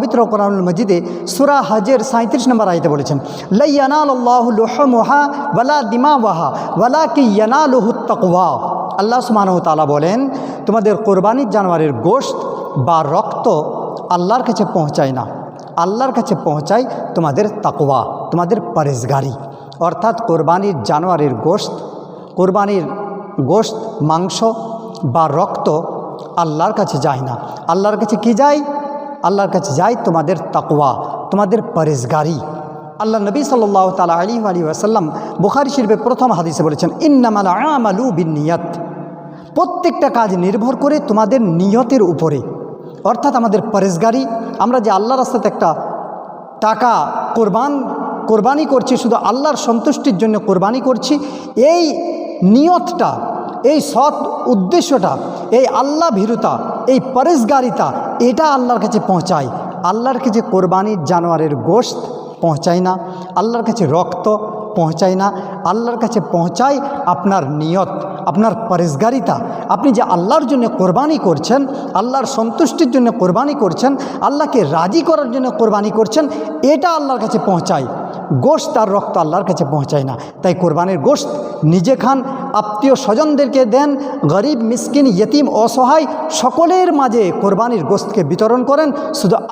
পবিত্র কোরআনুল মজিদে সুরা হজের সাঁত্রিশ নম্বর আয়তে বলেছেন লাইয়ানাল্লাহুহা ওয়ালা দিমা ওয়াহা ওয়ালা কি আল্লাহ সুবহানাহু তাআলা বলেন, তোমাদের কোরবানির জানোয়ারের গোশত বা রক্ত আল্লাহর কাছে পৌঁছায় না। আল্লাহর কাছে পৌঁছায় তোমাদের তাকওয়া তোমাদের পরেজগারি অর্থাৎ কোরবানির জানোয়ারের গোশত, কোরবানির গোশত, মাংস বা রক্ত আল্লাহর কাছে যায় না। আল্লাহর কাছে কি যায়? আল্লাহর কাছে যায় তোমাদের তাকওয়া, তোমাদের পরেজগারি। আল্লাহ নবী সাল্লাহ তালা আলী আলী আসাল্লাম বুখারি শরীফে প্রথম হাদিসে বলেছেন, ইন্নামাল আমালু বিন নিয়ত প্রত্যেকটা কাজ নির্ভর করে তোমাদের নিয়তের উপরে। অর্থাৎ আমাদের পরেজগারি, আমরা যে আল্লাহ রাস্তাতে একটা টাকা কোরবান, কোরবানি করছি, শুধু আল্লাহর সন্তুষ্টির জন্য কোরবানি করছি, এই নিয়তটা এই সৎ উদ্দেশ্যটা, এই আল্লাহ ভীরুতা, এই পরেশগারিতা, এটা আল্লাহর কাছে পৌঁছায়। আল্লাহর কাছে কোরবানির জানোয়ারের গোশত পৌঁছায় না, আল্লাহর কাছে রক্ত পৌঁছায় না, আল্লাহর কাছে পৌঁছায় আপনার নিয়ত, আপনার পরেশগারিতা। আপনি যে আল্লাহর জন্য কোরবানি করছেন, আল্লাহর সন্তুষ্টির জন্য কোরবানি করছেন, আল্লাহকে রাজি করার জন্য কোরবানি করছেন, এটা আল্লাহর কাছে পৌঁছায়। গোশত আর রক্ত আল্লাহর কাছে পৌঁছায় না। তাই কোরবানির গোশত নিজে খান, আত্মীয় স্বজনদেরকে দেন, গরিব, মিসকিন, ইয়েতিম, অসহায় সকলের মাঝে কোরবানির গোস্তকে বিতরণ করেন। শুধু